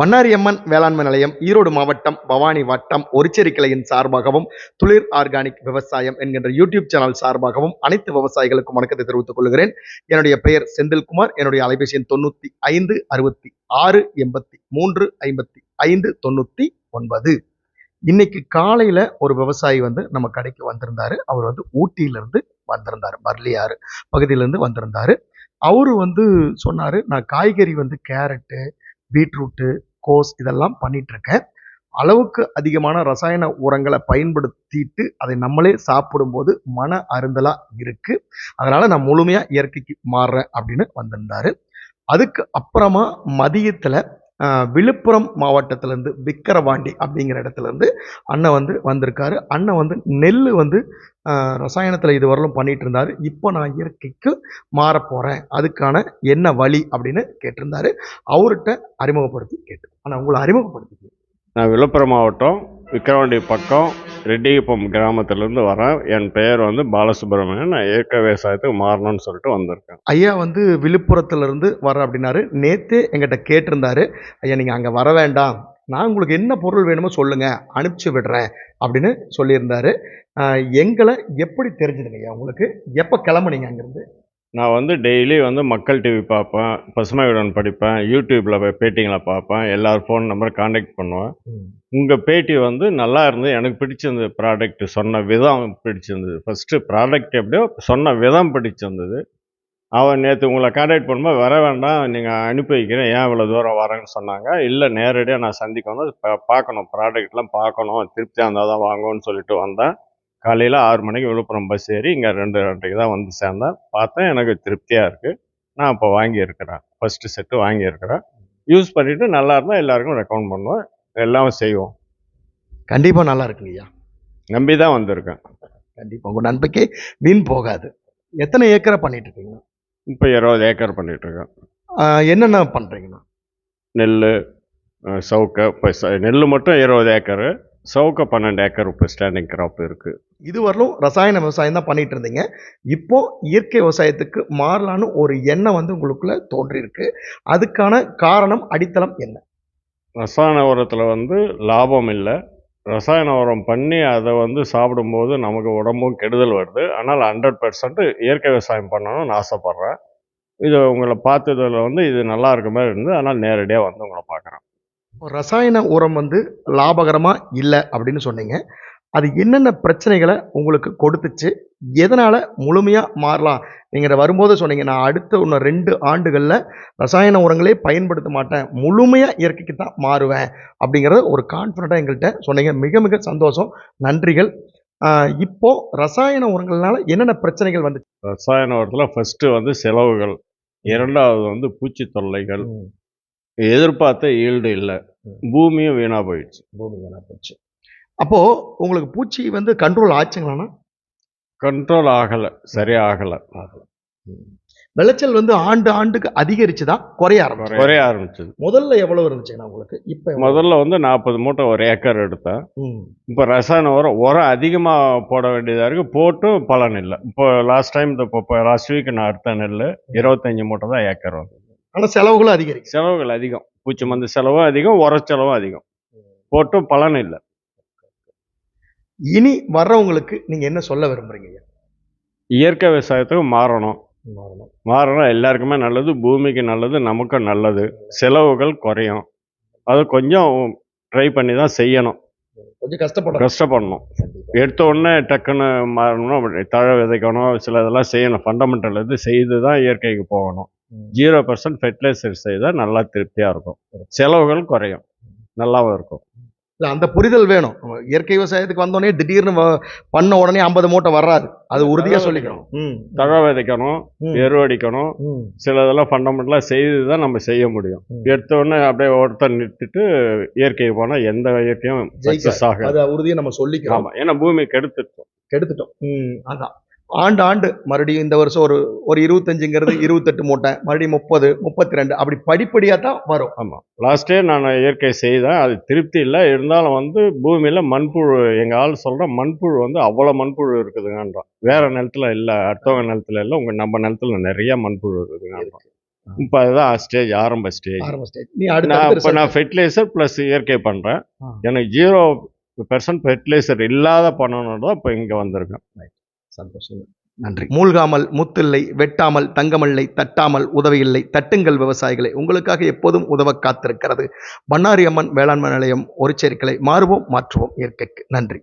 பண்ணாரி அம்மன் வேளாண்மை நிலையம் ஈரோடு மாவட்டம் பவானி வட்டம் ஒரிச்சேரி கிளையின் சார்பாகவும் துளிர் ஆர்கானிக் விவசாயம் என்கின்ற யூடியூப் சேனல் சார்பாகவும் அனைத்து விவசாயிகளுக்கும் வணக்கத்தை தெரிவித்துக் கொள்கிறேன். என்னுடைய பெயர் செந்தில்குமார் என்னுடைய அலைபேசி எண் தொண்ணூத்தி ஐந்து அறுபத்தி ஆறு எண்பத்தி மூன்று ஐம்பத்தி ஐந்து தொண்ணூத்தி ஒன்பது. இன்னைக்கு காலையில ஒரு விவசாயி வந்து நம்ம கடைக்கு வந்திருந்தாரு. அவர் வந்து ஊட்டியிலிருந்து வந்திருந்தாரு பர்லியாறு பகுதியிலேருந்து வந்திருந்தாரு. அவரு வந்து சொன்னாரு நான் காய்கறி வந்து கேரட்டு பீட்ரூட்டு கோஸ் இதெல்லாம் பண்ணிகிட்ருக்கேன் அளவுக்கு அதிகமான ரசாயன உரங்களை பயன்படுத்திட்டு அதை நம்மளே சாப்பிடும்போது மன அருந்தலாக இருக்குது அதனால் நான் முழுமையாக இயற்கைக்கு மாறுறேன் அப்படின்னு வந்திருந்தாரு. அதுக்கு அப்புறமா மதியத்தில் விழுப்புரம் மாவட்டத்திலேருந்து விக்கிரவாண்டி அப்படிங்கிற இடத்துலேருந்து அண்ணன் வந்து வந்திருக்காரு. அண்ணன் வந்து நெல் வந்து ரசாயனத்தில் இது இதுவரையிலும் பண்ணிட்டு இருந்தார் இப்போ நான் இயற்கைக்கு மாறப்போகிறேன் அதுக்கான என்ன வழி அப்படின்னு கேட்டிருந்தாரு. அவர்கிட்ட அறிமுகப்படுத்தி கேட்டு ஆனால் உங்களை அறிமுகப்படுத்தி நான் விழுப்புரம் மாவட்டம் விக்கிரவாண்டி பக்கம் ரெட்டிகுப்பம் கிராமத்திலேருந்து வரேன் என் பெயர் வந்து பாலசுப்ரமணியன். நான் இயற்கை விவசாயத்துக்கு மாறணும்னு சொல்லிட்டு வந்திருக்கேன். ஐயா வந்து விழுப்புரத்துலேருந்து வரேன் வர அப்படின்னாரு. நேற்று எங்கிட்ட கேட்டிருந்தாரு. ஐயா நீங்கள் அங்கே வர வேண்டாம். நான் உங்களுக்கு என்ன பொருள் வேணுமோ சொல்லுங்கள் அனுப்பிச்சு விடுறேன். அப்படின்னு சொல்லியிருந்தாரு. எங்களை எப்படி தெரிஞ்சதுங்க ஐயா உங்களுக்கு? எப்போ கிளம்புனீங்க அங்கேருந்து? நான் வந்து டெய்லி வந்து மக்கள் டிவி பார்ப்பேன் பசுமையுடன் படிப்பேன் யூடியூப்பில் பேட்டிங்களை பார்ப்பேன் எல்லார் ஃபோன் நம்பர் காண்டாக்ட் பண்ணுவேன். உங்கள் பேட்டி வந்து நல்லா இருந்து எனக்கு பிடிச்சிருந்தது ப்ராடக்ட் சொன்ன விதம் பிடிச்சிருந்தது. ஃபஸ்ட்டு ப்ராடக்ட் எப்படியோ சொன்ன விதம் பிடிச்சிருந்தது. அவன் நேற்று உங்களை காண்டாக்ட் பண்ணும்போது வர வேண்டாம் நீங்கள் அனுப்பி வைக்கிறேன் ஏன் இவ்வளோ தூரம் வரேன்னு சொன்னாங்க. இல்லை நேரடியாக நான் சந்திக்கணும் பார்க்கணும் ப்ராடக்ட்லாம் பார்க்கணும் திருப்தியாக இருந்தால் தான் வாங்குவோன்னு சொல்லிட்டு வந்தேன். காலையில் ஆறு மணிக்கு விழுப்புரம் பஸ் ஏறி இங்கே ரெண்டு ரெண்டுக்கு தான் வந்து சேர்ந்தேன். பார்த்தேன் எனக்கு திருப்தியாக இருக்குது நான் இப்போ வாங்கியிருக்கிறேன். ஃபஸ்ட்டு செட்டு வாங்கியிருக்கிறேன். யூஸ் பண்ணிவிட்டு நல்லா இருந்தால் எல்லாருக்கும் ரெக்கமெண்ட் பண்ணுவேன். எல்லாம் செய்வோம். கண்டிப்பா நல்லா இருக்குங்க ஐயா. நம்பி தான் வந்திருக்கேன். கண்டிப்பா. உங்க நம்பிக்கை வீண் போகாது. எத்தனை ஏக்கரை பண்ணிட்டு இருக்கீங்க? இப்போ இருபது ஏக்கர் பண்ணிட்டு இருக்கேன். என்னென்ன பண்றீங்கண்ணா நெல் சவுக்கை இப்போ நெல் மட்டும் இருபது ஏக்கரு. சவுக்கை பன்னெண்டு ஏக்கர் இப்போ ஸ்டாண்டிங் கிராப் இருக்குது இதுவரையிலும் ரசாயன விவசாயம் தான் பண்ணிட்டு இருந்தீங்க. இப்போ இயற்கை விவசாயத்துக்கு மாறலான்னு ஒரு எண்ணம் வந்து உங்களுக்குள்ள தோன்றியிருக்கு. அதுக்கான காரணம் அடித்தளம் என்ன? ரசாயன உரத்தில் வந்து லாபம் இல்லை. ரசாயன உரம் பண்ணி அதை வந்து சாப்பிடும்போது நமக்கு உடம்பும் கெடுதல் வருது. ஆனால் ஹண்ட்ரட் பர்சன்ட் இயற்கை விவசாயம் பண்ணணும்னு ஆசைப்பட்றேன். இது உங்களை பார்த்ததில் வந்து இது நல்லா இருக்க மாதிரி இருந்து ஆனால் நேரடியாக வந்து உங்களை பார்க்குறேன். ரசாயன உரம் வந்து லாபகரமா இல்லை அப்படின்னு சொன்னீங்க. அது என்னென்ன பிரச்சனைகளை உங்களுக்கு கொடுத்துச்சு? எதனால முழுமையா மாறலாம்? நீங்க வரும்போது சொன்னீங்க நான் அடுத்த இன்னும் ரெண்டு ஆண்டுகள்ல ரசாயன உரங்களே பயன்படுத்த மாட்டேன். முழுமையா இயற்கைக்கு தான் மாறுவேன் அப்படிங்கறத ஒரு கான்ஃபிடண்டா எங்கள்கிட்ட சொன்னீங்க. மிக மிக சந்தோஷம். நன்றிகள். ஆஹ் இப்போ ரசாயன உரங்கள்னால என்னென்ன பிரச்சனைகள் வந்துச்சு? ரசாயன உரத்தில் ஃபஸ்ட்டு வந்து செலவுகள். இரண்டாவது வந்து பூச்சி தொல்லைகள். எதிர்பார்த்த ஈல்டு இல்லை. பூமியும் வீணாக போயிடுச்சு. பூமி வேணா போச்சு. அப்போ உங்களுக்கு பூச்சி வந்து கண்ட்ரோல் ஆச்சுங்களாண்ணா கண்ட்ரோல் ஆகலை. சரியா ஆகலை. விளைச்சல் வந்து ஆண்டு ஆண்டுக்கு அதிகரிச்சுதா? குறைய ஆரம்பிச்சு குறைய ஆரம்பிச்சது. முதல்ல எவ்வளவு இருந்துச்சுங்கண்ணா உங்களுக்கு? இப்ப? முதல்ல வந்து நாற்பது மூட்டை ஒரு ஏக்கர் எடுத்தேன். இப்போ ரசாயன உரம் உரம் அதிகமாக போட வேண்டியதாக இருக்குது போட்டும் பலன் இல்லை. இப்போ லாஸ்ட் டைம் இந்த இப்போ லாஸ்ட் வீக் நான் எடுத்த நெல் இருபத்தஞ்சி மூட்டை தான் ஏக்கர் வந்து ஆனா செலவுகளும் அதிகரிக்கும். செலவுகள் அதிகம். பூச்சி மருந்து செலவும் அதிகம் உர செலவும் அதிகம். போட்டும் பலன் இல்லை. இனி வர்றவங்களுக்கு நீங்க என்ன சொல்ல விரும்புறீங்க? இயற்கை விவசாயத்துக்கு மாறணும். மாறணும். எல்லாருக்குமே நல்லது பூமிக்கு நல்லது நமக்கும் நல்லது. செலவுகள் குறையும். அது கொஞ்சம் ட்ரை பண்ணி தான் செய்யணும். கொஞ்சம் கஷ்டப்படும் கஷ்டப்படணும். எடுத்த உடனே டக்குன்னு மாறணும் தழை விதைக்கணும் சில இதெல்லாம் செய்யணும். ஃபண்டமெண்டல் இது செய்து தான் இயற்கைக்கு போகணும். ஜீரோ பர்சன்ட் ஃபெர்டிலைசர் செய்தால் நல்லா திருப்தியாக இருக்கும். செலவுகள் குறையும். நல்லாவும் இருக்கும். இல்ல அந்த புரிதல் வேணும். இயற்கை விவசாயத்துக்கு வந்தோடனே திடீர்னு பண்ண உடனே ஐம்பது மூட்டை வராது அது உறுதியா சொல்லிக்கணும். தழை விதைக்கணும் ம். எரு அடிக்கணும். ம். சில இதெல்லாம் ஃபண்டமெண்டலாக செய்து தான் நம்ம செய்ய முடியும். எடுத்த உடனே அப்படியே ஒருத்தர் நிறுத்திட்டு இயற்கைக்கு போனால் எந்த இயற்கையும். சக்ஸஸ் ஆகாது. அது உறுதியை நம்ம சொல்லிக்கிறோம். ஆமாம் ஏன்னா பூமி கெடுத்துட்டோம். கெடுத்துட்டோம். அதான். ஆண்டு ஆண்டு. மறுபடியும் இந்த வருஷம் ஒரு ஒரு இருபத்தஞ்சுங்கிறது இருபத்தெட்டு மூட்டை மறுபடியும் முப்பது முப்பத்தி ரெண்டு அப்படி படிப்படியா தான் வரும். ஆமாம் லாஸ்ட்டே நான் இயற்கை செய்தேன். அது திருப்தி இல்லை. இருந்தாலும் வந்து பூமியில் மண்புழு எங்கள் ஆள் சொல்கிற மண்புழு வந்து அவ்வளோ மண்புழு இருக்குதுங்கன்றான். வேற நிலத்துல இல்லை. அடுத்தவங்க நிலத்துல இல்லை. உங்கள் நம்ம நிலத்துல நிறைய மண்புழு இருக்குதுங்கன்றான். இப்போ அதுதான் ஸ்டேஜ் ஆரம்ப ஸ்டேஜ் ஆரம்ப ஸ்டேஜ் நீ நான் இப்போ நான் ஃபெர்டிலைசர் ப்ளஸ் இயற்கை பண்ணுறேன். எனக்கு ஜீரோ பெர்சன்ட் ஃபெர்டிலைசர் இல்லாத பண்ணணும் தான் இப்போ இங்கே வந்திருக்கேன். சந்தோஷம். நன்றி. மூழ்காமல் முத்தில்லை வெட்டாமல் தங்கமில்லை தட்டாமல் உதவியில்லை தட்டுங்கள் விவசாயிகளை. உங்களுக்காக எப்போதும் உதவ காத்திருக்கிறது. பண்ணாரி அம்மன் வேளாண்மை நிலையம் ஒரு சேர்க்கலை மாறுவோம் மாற்றுவோம் இயற்கைக்கு. நன்றி.